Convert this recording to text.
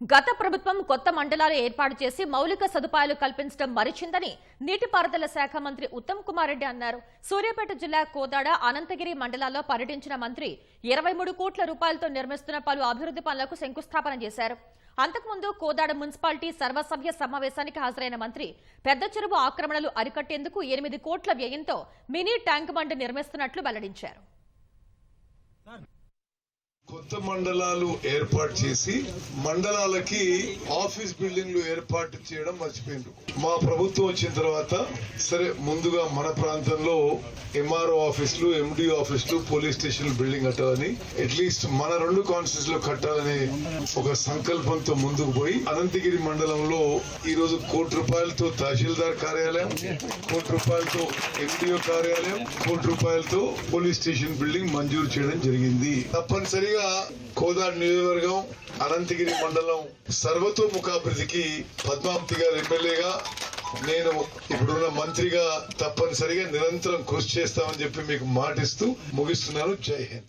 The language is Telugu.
గత ప్రభుత్వం కొత్త మండలాలు ఏర్పాటు చేసి మౌలిక సదుపాయాలు కల్పించడం మరిచిందని నీటిపారుదల శాఖ మంత్రి ఉత్తమ్ కుమార్ రెడ్డి అన్నారు. సూర్యాపేట జిల్లా కోదాడ అనంతగిరి మండలాల్లో పర్యటించిన మంత్రి ఇరవై మూడు కోట్ల రూపాయలతో నిర్మిస్తున్న పలు అభివృద్ధి పనులకు శంకుస్థాపన చేశారు. అంతకుముందు కోదాడ మున్సిపాలిటీ సర్వసభ్య సమావేశానికి హాజరైన మంత్రి పెద్ద చెరువు ఆక్రమణలు అరికట్టేందుకు ఎనిమిది కోట్ల వ్యయంతో మినీ ట్యాంక్ బండ్ నిర్మిస్తున్నట్లు వెల్లడించారు. కొత్త మండలాలు ఏర్పాటు చేసి మండలాలకి ఆఫీస్ బిల్డింగ్లు ఏర్పాటు చేయడం మర్చిపోయిండ్రు. మా ప్రభుత్వం వచ్చిన తర్వాత సరే ముందుగా మన ప్రాంతంలో ఎంఆర్ఓ ఆఫీసులు ఎండి ఆఫీసులు పోలీస్ స్టేషన్ బిల్డింగ్ కట్టాలని అట్లీస్ట్ మన రెండు కాన్స్టిట్యూన్స్లో కట్టాలనే ఒక సంకల్పంతో ముందుకు పోయి అనంతగిరి మండలంలో ఈ రోజు కోటి రూపాయలతో తహసీల్దార్ కార్యాలయం కోటి రూపాయలతో ఎండిఓ కార్యాలయం కోటి రూపాయలతో పోలీస్ స్టేషన్ బిల్డింగ్ మంజూరు చేయడం జరిగింది. తప్పనిసరిగా కోదాడ్ నియోజకవర్గం అనంతగిరి మండలం సర్వతోముఖాభివృద్ధికి పద్మావతి గారు ఎమ్మెల్యేగా నేను ఇప్పుడున్న మంత్రిగా తప్పనిసరిగా నిరంతరం కృషి చేస్తామని చెప్పి మీకు మాటిస్తూ ముగిస్తున్నాను. జై హింద్.